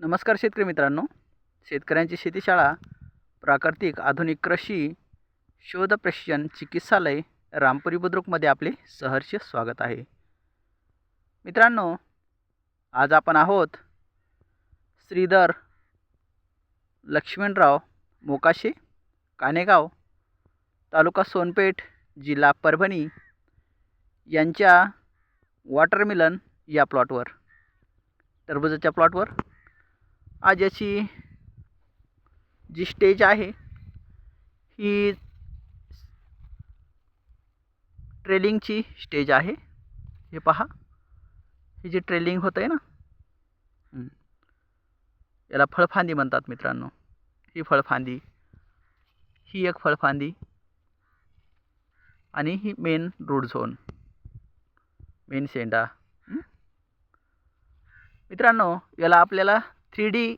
नमस्कार शेतकरी मित्रांनो. शेतकऱ्यांची शेतीशाळा प्राकृतिक आधुनिक कृषी शोध प्रशिक्षण चिकित्सालय रामपुरी बुद्रुकमध्ये आपले सहर्ष स्वागत आहे. मित्रांनो आज आपण आहोत श्रीधर लक्ष्मणराव मोकाशे कानेगाव तालुका सोनपेठ जिल्हा परभणी यांच्या वॉटरमिलन या प्लॉटवर टरबूजाच्या प्लॉटवर आज याची जी स्टेज आहे ही ट्रेलिंगची स्टेज आहे. हे पहा. हे जे ट्रेलिंग होत आहे ना याला फळफांदी म्हणतात मित्रांनो. ही फळफांदी ही एक फळफांदी आणि ही मेन रूट झोन मेन सेंडा मित्रांनो याला आपल्याला थ्री डी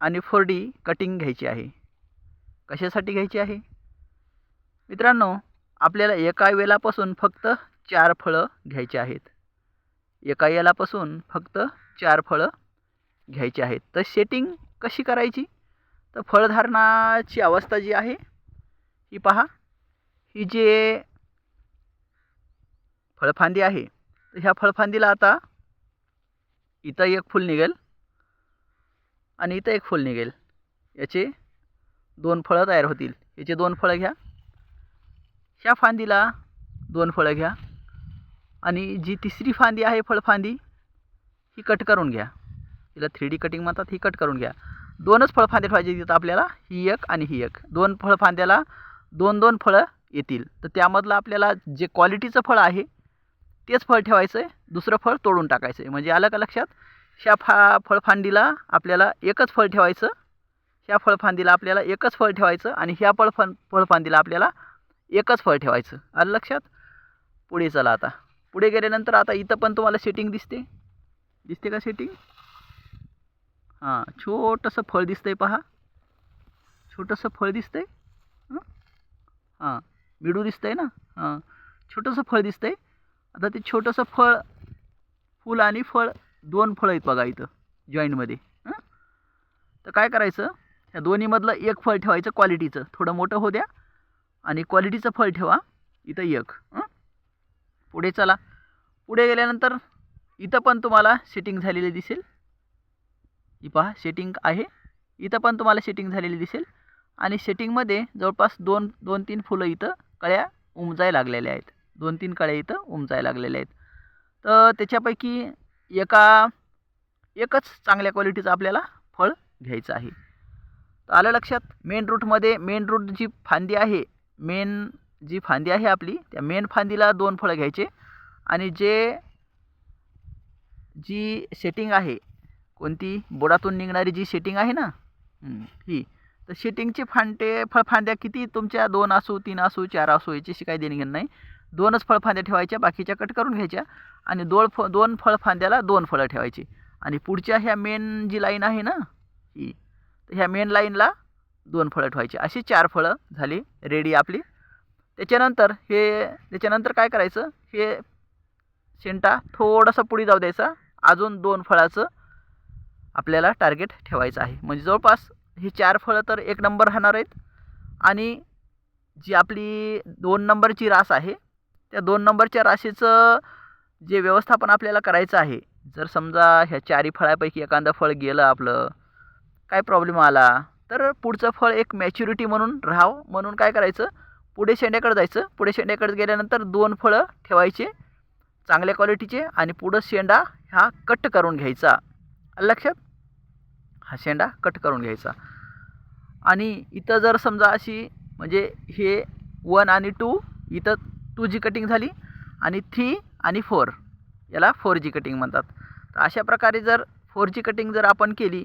आणि फोर डी कटिंग घ्यायची आहे. कशासाठी घ्यायची आहे? मित्रांनो आपल्याला एका वेलापासून फक्त चार फळं घ्यायची आहेत. एका वेलापासून फक्त चार फळं घ्यायची आहेत. तर सेटिंग कशी करायची? तर फळधारणाची अवस्था जी आहे ही पहा. ही जे फळफांदी आहे तर ह्या फळफांदीला आता इथं एक फूल निघेल. आणि इथं एक फूल निघेल. याचे दोन फळं तयार होतील. याचे दोन फळं घ्या. ह्या फांदीला दोन फळं घ्या. आणि जी तिसरी फांदी आहे फळफांदी ही कट करून घ्या. हिला थ्री डी कटिंग म्हणतात ही कट करून घ्या. दोनच फळफांद्या पाहिजे तिथं आपल्याला ही एक आणि ही एक. दोन फळफांद्याला दोन दोन फळं येतील. तर त्यामधलं आपल्याला जे क्वालिटीचं फळ आहे तेच फळ ठेवायचं आहे दुसरं फळ तोडून टाकायचं आहे म्हणजे आलं का लक्षात? ह्या फा फळफांदीला आपल्याला एकच फळ ठेवायचं. ह्या फळफांदीला आपल्याला एकच फळ ठेवायचं आणि ह्या फळफां फळफांदीला आपल्याला एकच फळ ठेवायचं. आलं लक्षात? पुढे चला आता. पुढे गेल्यानंतर आता इथं पण तुम्हाला सेटिंग दिसते. दिसते का सेटिंग हां छोटंसं फळ दिसतंय पहा. छोटंसं फळ दिसतंय. हां? बिडू दिसतंय ना? हां छोटंसं फळ दिसतंय. आता ते छोटंसं फळ फूल आणि फळ दोन फळं आहेत बघा इथं जॉईंटमध्ये तर काय करायचं? ह्या दोन्हीमधलं एक फळ ठेवायचं क्वालिटीचं थोडं मोठं होऊ द्या आणि क्वालिटीचं फळ ठेवा इथं एक. पुढे चला. पुढे गेल्यानंतर इथं पण तुम्हाला सेटिंग झालेली दिसेल. ही पहा सेटिंग आहे. इथं पण तुम्हाला सेटिंग झालेली दिसेल. आणि सेटिंगमध्ये जवळपास दोन दोन तीन फुलं इथं कळ्या उमजाय लागलेल्या आहेत. दोन तीन कळ्या इथं उमजाय लागलेल्या आहेत. तर त्याच्यापैकी एका एकच चांगल्या क्वालिटीचं आपल्याला फळ घ्यायचं आहे. तर आलं लक्षात? मेन रूटमध्ये मेन रूट जी फांदी आहे मेन जी फांदी आहे आपली त्या मेन फांदीला दोन फळं घ्यायचे. आणि जे जी सेटिंग आहे कोणती? बोडातून निघणारी जी सेटिंग आहे ना? ही. तर सेटिंगचे फांटे फळफांद्या किती? तुमच्या दोन असू तीन असू चार असू याची काही देणं घेणं नाही. दोनच फळफांद्या ठेवायच्या बाकीच्या कट करून घ्यायच्या आणि दोन फ दोन फळफांद्याला दोन फळं ठेवायची. आणि पुढच्या ह्या मेन जी लाईन आहे ना ही तर ह्या मेन लाईनला दोन फळं ठेवायची. अशी चार फळं झाली रेडी आपली. त्याच्यानंतर हे त्याच्यानंतर काय करायचं? हे शेंटा थोडासा पुढे जाऊ द्यायचा. अजून दोन फळाचं आपल्याला टार्गेट ठेवायचं आहे. म्हणजे जवळपास ही चार फळं तर एक नंबर राहणार आहेत. आणि जी आपली दोन नंबरची रास आहे त्या दोन नंबरच्या राशीचं जे व्यवस्थापन आपल्याला करायचं आहे. जर समजा ह्या चारी फळापैकी एखादं फळ गेलं आपलं काय प्रॉब्लेम आला? तर पुढचं फळ एक मॅच्युरिटी म्हणून राहावं. म्हणून काय करायचं? पुढे शेंड्याकडे जायचं. पुढे शेंड्याकडे गेल्यानंतर दोन फळं ठेवायचे चांगल्या क्वालिटीचे आणि पुढं शेंडा हा कट करून घ्यायचा. लक्षात? हा शेंडा कट करून घ्यायचा. आणि इथं जर समजा अशी म्हणजे हे वन आणि टू इथं टू जी कटिंग झाली आणि थ्री आणि फोर. याला फोर जी कटिंग म्हणतात. तर अशा प्रकारे जर फोर जी कटिंग जर आपण केली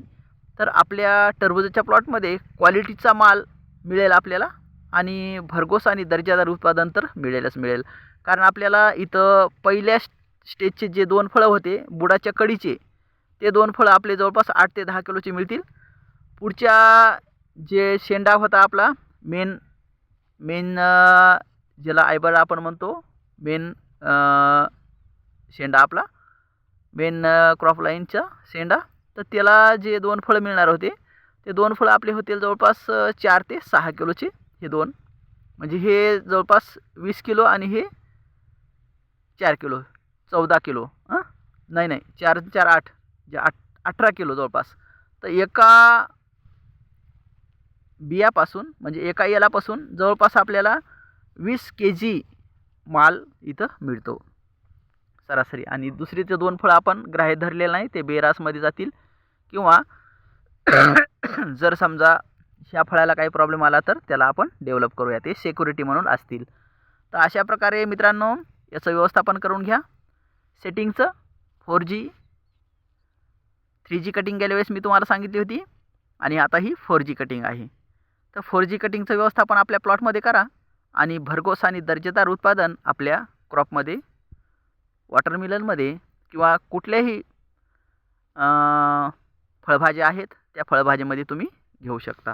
तर आपल्या टरबुजाच्या प्लॉटमध्ये क्वालिटीचा माल मिळेल आपल्याला आणि भरघोस आणि दर्जादार उत्पादन तर मिळेलच मिळेल. कारण आपल्याला इथं पहिल्या स्टेजचे जे दोन फळं होते बुडाच्या कडीचे ते दोन फळं आपले जवळपास आठ ते दहा किलोचे मिळतील. पुढच्या जे शेंडा होता आपला मेन मेन ज्याला आयबर आपण म्हणतो मेन शेंडा आपला. मेन क्रॉप लाईनचा शेंडा. तर त्याला जे दोन फळं मिळणार होते ते दोन फळं आपले होतील जवळपास चार ते सहा किलोचे हे दोन. म्हणजे हे जवळपास वीस किलो आणि हे चार किलो चौदा किलो हां नाही नाही चार चार आठ जे आठ अठरा किलो जवळपास. तर एका बियापासून म्हणजे एका यालापासून जवळपास आपल्याला वीस के जी माल इथं मिळतो. सरासरी. आणि दुसरीचे दोन फळं आपण ग्राह्य धरलेलं नाही ते बेरासमध्ये जातील. किंवा जर समजा ह्या फळाला काही प्रॉब्लेम आला तर त्याला आपण डेव्हलप करूया. ते सेक्युरिटी म्हणून असतील. तर अशा प्रकारे मित्रांनो याचं व्यवस्थापन करून घ्या. सेटिंगचं four G three G cutting गेल्या वेळेस मी तुम्हाला सांगितली होती. आणि आता ही फोर जी कटिंग आहे. तर फोर जी कटिंगचं व्यवस्थापन आपल्या प्लॉटमध्ये करा. आणि भरघोस आणि दर्जेदार उत्पादन आपल्या क्रॉपमध्ये वॉटरमिलनमध्ये किंवा कुठल्याही फळभाज्या आहेत त्या फळभाज्यामध्ये तुम्ही घेऊ शकता.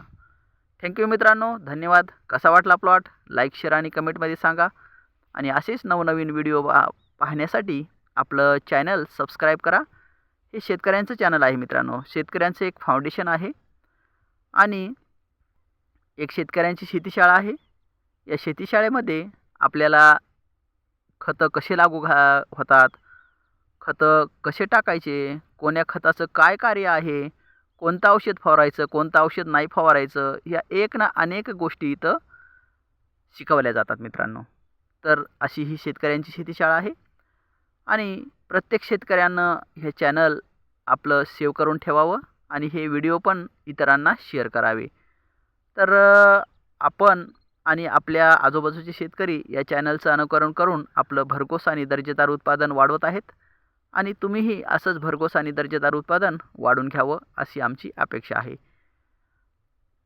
थँक्यू मित्रांनो धन्यवाद. कसा वाटला प्लॉट लाईक शेअर आणि कमेंटमध्ये सांगा. आणि असेच नवनवीन व्हिडिओ पा पाहण्यासाठी आपलं चॅनल सबस्क्राईब करा. हे शेतकऱ्यांचं चॅनल आहे मित्रांनो. शेतकऱ्यांचं एक फाउंडेशन आहे. आणि एक शेतकऱ्यांची शेतीशाळा आहे. या शेतीशाळेमध्ये आपल्याला खतं कसे लागू घा होतात? खतं कसे टाकायचे? कोण्या खताचं काय कार्य आहे? कोणतं औषध फवारायचं? कोणतं औषध नाही फवारायचं? या एक ना अनेक गोष्टी इथं शिकवल्या जातात मित्रांनो. तर अशी ही शेतकऱ्यांची शेतीशाळा आहे. आणि प्रत्येक शेतकऱ्यानं हे चॅनल आपलं सेव्ह करून ठेवावं आणि हे व्हिडिओ पण इतरांना शेअर करावे. तर आपण आणि आपल्या आजूबाजूचे शेतकरी या चॅनलचं अनुकरण करून आपलं भरघोस आणि दर्जेदार उत्पादन वाढवत आहेत. आणि तुम्हीही असंच भरघोस आणि दर्जेदार उत्पादन वाढून घ्यावं अशी आमची अपेक्षा आहे.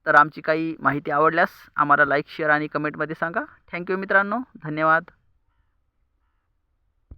तर आमची काही माहिती आवडल्यास आम्हाला लाईक शेअर आणि कमेंटमध्ये सांगा. थँक्यू मित्रांनो. धन्यवाद.